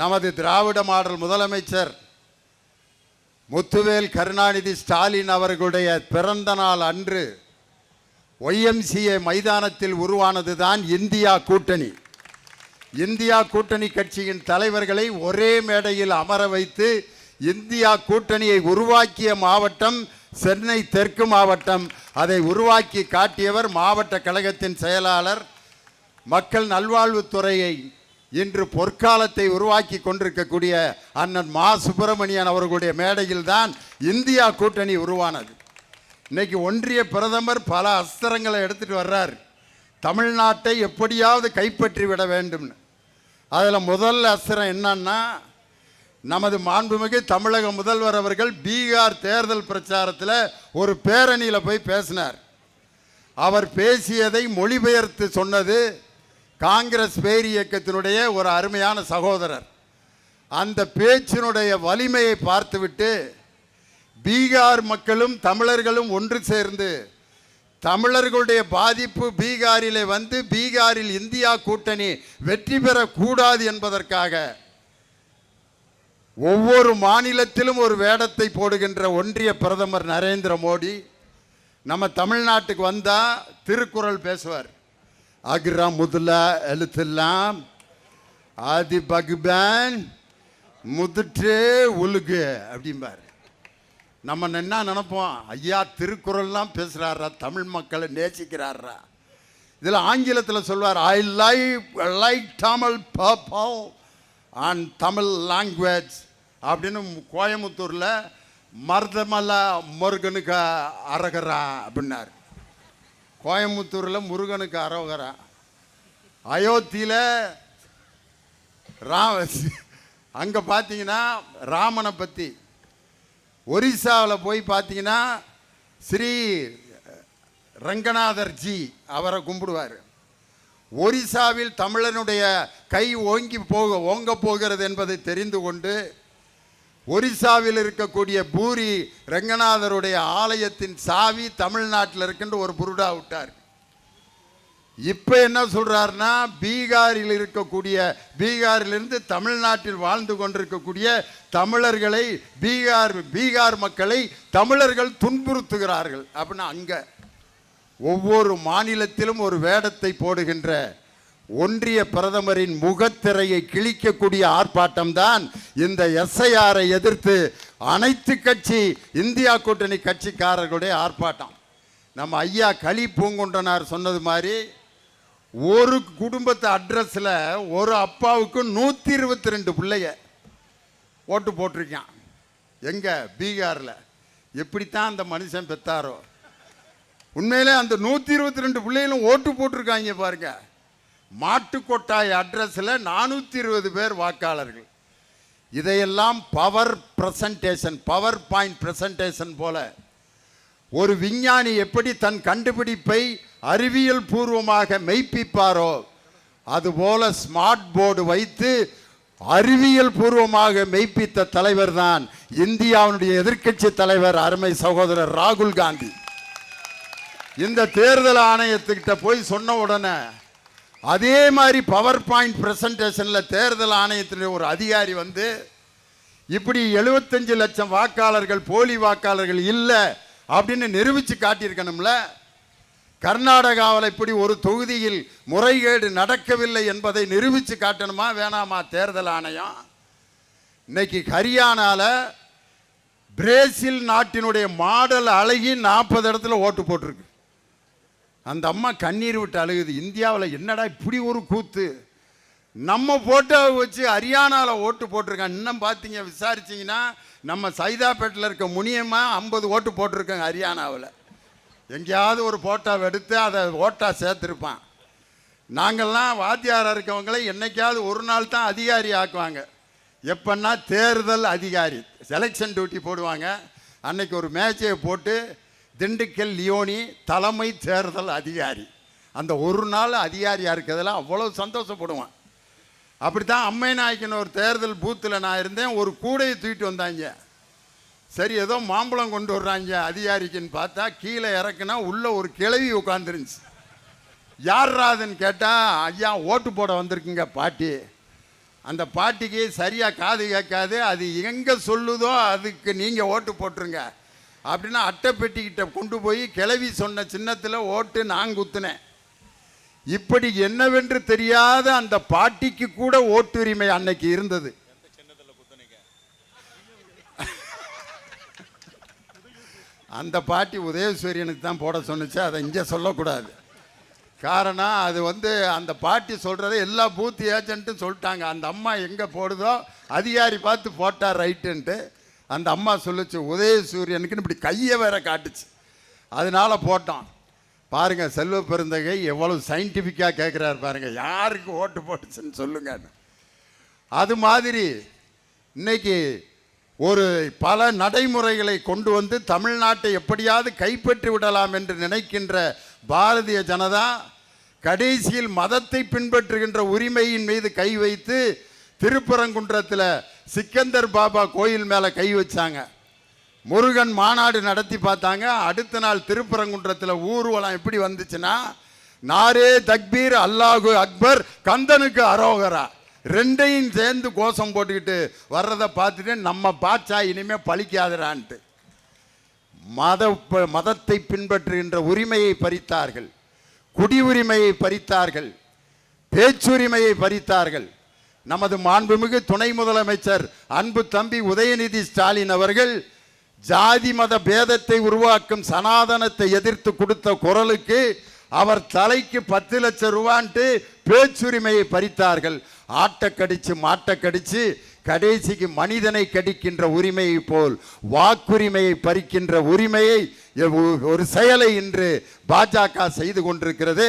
நமது திராவிட மாடல் முதலமைச்சர் முத்துவேல் கருணாநிதி ஸ்டாலின் அவர்களுடைய பிறந்த நாள் அன்று ஒய்எம்சிஏ மைதானத்தில் உருவானதுதான் இந்தியா கூட்டணி. இந்தியா கூட்டணி கட்சியின் தலைவர்களை ஒரே மேடையில் அமர வைத்து இந்தியா கூட்டணியை உருவாக்கிய மாவட்டம் சென்னை தெற்கு மாவட்டம். அதை உருவாக்கி காட்டியவர் மாவட்ட கழகத்தின் செயலாளர் மக்கள் நல்வாழ்வுத்துறையை இன்று பொற்காலத்தை உருவாக்கி கொண்டிருக்கக்கூடிய அண்ணன் மா. சுப்பிரமணியன் அவர்களுடைய மேடையில் தான் இந்தியா கூட்டணி உருவானது. இன்னைக்கு ஒன்றிய பிரதமர் பல அஸ்திரங்களை எடுத்துகிட்டு வர்றார். தமிழ்நாட்டை எப்படியாவது கைப்பற்றி விட வேண்டும்னு. அதில் முதல் அஸ்திரம் என்னன்னா நமது மாண்புமிகு தமிழக முதல்வர் அவர்கள் பீகார் தேர்தல் பிரச்சாரத்தில் ஒரு பேரணியில் போய் பேசினார். அவர் பேசியதை மொழிபெயர்த்து சொன்னது காங்கிரஸ் பேர் இயக்கத்தினுடைய ஒரு அருமையான சகோதரர். அந்த பேச்சினுடைய வலிமையை பார்த்துவிட்டு பீகார் மக்களும் தமிழர்களும் ஒன்று சேர்ந்து தமிழர்களுடைய பாதிப்பு பீகாரிலே வந்து பீகாரில் இந்தியா கூட்டணி வெற்றி பெறக்கூடாது என்பதற்காக ஒவ்வொரு மாநிலத்திலும் ஒரு வேடத்தை போடுகின்ற ஒன்றிய பிரதமர் நரேந்திர மோடி நம்ம தமிழ்நாட்டுக்கு வந்தால் திருக்குறள் பேசுவார். அக்ரா முதல எழுத்தெல்லாம் ஆதி பகுபன் முதுற்றே உலுகு அப்படிம்பார் நம்ம என்ன நினைப்போம்? ஐயா திருக்குறள்லாம் பேசுகிறாரா தமிழ் மக்களை நேசிக்கிறாரா? இதில் ஆங்கிலத்தில் சொல்வார் I like like Tamil proverb and Tamil language அப்படின்னு கோயம்புத்தூரில் மருதமலை முருகனுக்கு அரகரா அப்படின்னார். கோயம்புத்தூரில் முருகனுக்கு அரோகரா. அயோத்தியில் ரா அங்கே பார்த்தீங்கன்னா ராமனை பற்றி ஒரிசாவில் போய் பார்த்தீங்கன்னா ஸ்ரீ ரங்கநாதர் ஜி அவரை கும்பிடுவார். ஒரிசாவில் தமிழனுடைய கை ஓங்கி போக ஓங்க போகிறது என்பதை தெரிந்து கொண்டு ஒரிசாவில் இருக்கக்கூடிய பூரி ரங்கநாதருடைய ஆலயத்தின் சாவி தமிழ்நாட்டில் இருக்குன்ற ஒரு புருடா விட்டார். இப்போ என்ன சொல்கிறாருன்னா பீகாரில் இருக்கக்கூடிய பீகாரிலிருந்து தமிழ்நாட்டில் வாழ்ந்து கொண்டிருக்கக்கூடிய தமிழர்களை பீகார் பீகார் மக்களை தமிழர்கள் துன்புறுத்துகிறார்கள். அப்படின்னா அங்கே ஒவ்வொரு மாநிலத்திலும் ஒரு வேடத்தை போடுகின்ற ஒன்றிய பிரதமரின் முகத்திரையை கிழிக்கக்கூடிய ஆர்ப்பாட்டம்தான் இந்த எஸ்ஐஆரை எதிர்த்து அனைத்து கட்சி இந்தியா கூட்டணி கட்சிக்காரர்களுடைய ஆர்ப்பாட்டம். நம்ம ஐயா களி பூங்குன்றனார் சொன்னது மாதிரி ஒரு குடும்பத்து அட்ரஸில் ஒரு அப்பாவுக்கு நூற்றி இருபத்தி ரெண்டு பிள்ளைய ஓட்டு போட்டிருக்கான். எங்கே? பீகாரில். எப்படித்தான் அந்த மனுஷன் பெத்தாரோ? உண்மையிலே அந்த நூற்றி இருபத்தி ரெண்டு பிள்ளைகளும் ஓட்டு போட்டிருக்காங்க பாருங்கள் மாட்டுக்கொட்டாய் அட்ரஸில் நானூற்றி இருபது பேர் வாக்காளர்கள். இதையெல்லாம் power presentation power point presentation போல ஒரு விஞ்ஞானி எப்படி தன் கண்டுபிடிப்பை அறிவியல் பூர்வமாக மெய்ப்பிப்பாரோ அதுபோல ஸ்மார்ட் போர்டு வைத்து அறிவியல் பூர்வமாக மெய்ப்பித்த தலைவர் தான் இந்தியாவுடைய எதிர்க்கட்சி தலைவர் அருமை சகோதரர் ராகுல் காந்தி. இந்த தேர்தல் ஆணையத்துக்கிட்ட போய் சொன்ன உடனே அதே மாதிரி பவர் பாயிண்ட் ப்ரெசன்டேஷனில் தேர்தல் ஆணையத்தினுடைய ஒரு அதிகாரி வந்து இப்படி எழுபத்தஞ்சு லட்சம் வாக்காளர்கள் போலி வாக்காளர்கள் இல்லை அப்படின்னு நிரூபித்து காட்டியிருக்கணும்ல. கர்நாடகாவில் இப்படி ஒரு தொகுதியில் முறைகேடு நடக்கவில்லை என்பதை நிரூபித்து காட்டணுமா வேணாமா தேர்தல் ஆணையம்? இன்னைக்கு ஹரியானாவில் பிரேசில் நாட்டினுடைய மாடல் அழகி நாற்பது இடத்துல ஓட்டு போட்டிருக்கு. அந்த அம்மா கண்ணீர் விட்டு அழுகுது. இந்தியாவில் என்னடா இப்படி ஒரு கூத்து? நம்ம போட்டோவை வச்சு ஹரியானாவில் ஓட்டு போட்டிருக்காங்க. இன்னும் பார்த்தீங்க விசாரிச்சிங்கன்னா நம்ம சைதாப்பேட்டில் இருக்க முனியமாக ஐம்பது ஓட்டு போட்டிருக்கோங்க ஹரியானாவில். எங்கேயாவது ஒரு போட்டோவை எடுத்து அதை ஓட்டாக சேர்த்துருப்பான். நாங்கள்லாம் வாத்தியாராக இருக்கவங்களை என்னைக்காவது ஒரு நாள் தான் அதிகாரி ஆக்குவாங்க. எப்பன்னா தேர்தல் அதிகாரி செலெக்ஷன் டியூட்டி போடுவாங்க. அன்னைக்கு ஒரு மேட்சையை போட்டு திண்டுக்கல் லியோனி தலைமை தேர்தல் அதிகாரி. அந்த ஒரு நாள் அதிகாரியாக இருக்கிறதுல அவ்வளோ சந்தோஷப்படுவான். அப்படி தான் அம்மை நாய்க்கின் ஒரு தேர்தல் பூத்தில் நான் இருந்தேன். ஒரு கூடையை தூக்கிட்டு வந்தாங்க. சரி ஏதோ மாம்பழம் கொண்டு வர்றாங்க அதிகாரிக்குன்னு பார்த்தா கீழே இறக்குனா உள்ளே ஒரு கிழவி உட்காந்துருந்துச்சு யார்ராதுன்னு கேட்டால் ஐயா ஓட்டு போட வந்திருக்குங்க பாட்டி. அந்த பாட்டிக்கு சரியாக காது கேட்காது. அது எங்கே சொல்லுதோ அதுக்கு நீங்கள் ஓட்டு போட்டுருங்க. அப்படின்னா அட்டைப்பெட்டிக்கிட்ட கொண்டு போய் கிளவி சொன்ன சின்னத்தில் ஓட்டு நான் குத்துனேன். இப்படி என்னவென்று தெரியாத அந்த பாட்டிக்கு கூட ஓட்டுரிமை அன்னைக்கு இருந்தது. அந்த பாட்டி உதயசூரியனுக்கு தான் போட சொன்னுச்சு அதை இங்கே சொல்லக்கூடாது. காரணம் அது வந்து அந்த பாட்டி சொல்கிறத எல்லா பூத் ஏஜென்ட்டும் சொல்லிட்டாங்க. அந்த அம்மா எங்கே போடுதோ அதிகாரி பார்த்து போட்டார் ரைட்டுன்ட்டு. அந்த அம்மா சொல்லுச்சு உதயசூரியனுக்குன்னு இப்படி கையை வேற காட்டுச்சு. அதனால போட்டோம் பாருங்கள் செல்வ பெருந்தகை எவ்வளவு சயின்டிஃபிக்காக கேட்குறாரு பாருங்கள் யாருக்கு ஓட்டு போட்டுச்சுன்னு சொல்லுங்கன்னு. அது மாதிரி இன்னைக்கு ஒரு பல நடைமுறைகளை கொண்டு வந்து தமிழ்நாட்டை எப்படியாவது கைப்பற்றி விடலாம் என்று நினைக்கின்ற பாரதிய ஜனதா கடைசியில் மதத்தை பின்பற்றுகின்ற உரிமையின் மீது கை வைத்து திருப்பரங்குன்றத்தில் சிக்கந்தர் பாபா கோயில் மேலே கை வச்சாங்க. முருகன் மாநாடு நடத்தி பார்த்தாங்க. அடுத்த நாள் திருப்பரங்குன்றத்தில் ஊர்வலம் எப்படி வந்துச்சுன்னா நாரே தக்பீர் அல்லாஹு அக்பர் கந்தனுக்கு அரோகரா. ரெண்டையும் சேர்ந்து கோஷம் போட்டுக்கிட்டு வர்றதை பார்த்துட்டு நம்ம பாட்சா இனிமேல் பழிக்காதரான்ட்டு. மத மதத்தை பின்பற்றுகின்ற உரிமையை பறித்தார்கள். குடி உரிமையை பறித்தார்கள். பேச்சுரிமையை பறித்தார்கள். நமது மாண்புமிகு துணை முதலமைச்சர் அன்பு தம்பி உதயநிதி ஸ்டாலின் அவர்கள் ஜாதி மத பேதத்தை உருவாக்கும் சனாதனத்தை எதிர்த்து கொடுத்த குரலுக்கு அவர் தலைக்கு பத்து லட்சம் ரூபான்ட்டு பேச்சுரிமையை பறித்தார்கள். ஆட்டை கடிச்சு மாட்டை கடிச்சு கடைசிக்கு மனிதனை கடிக்கின்ற உரிமையை போல் வாக்குரிமையை பறிக்கின்ற உரிமையை ஒரு செயலை இன்று பாஜக செய்து கொண்டிருக்கிறது.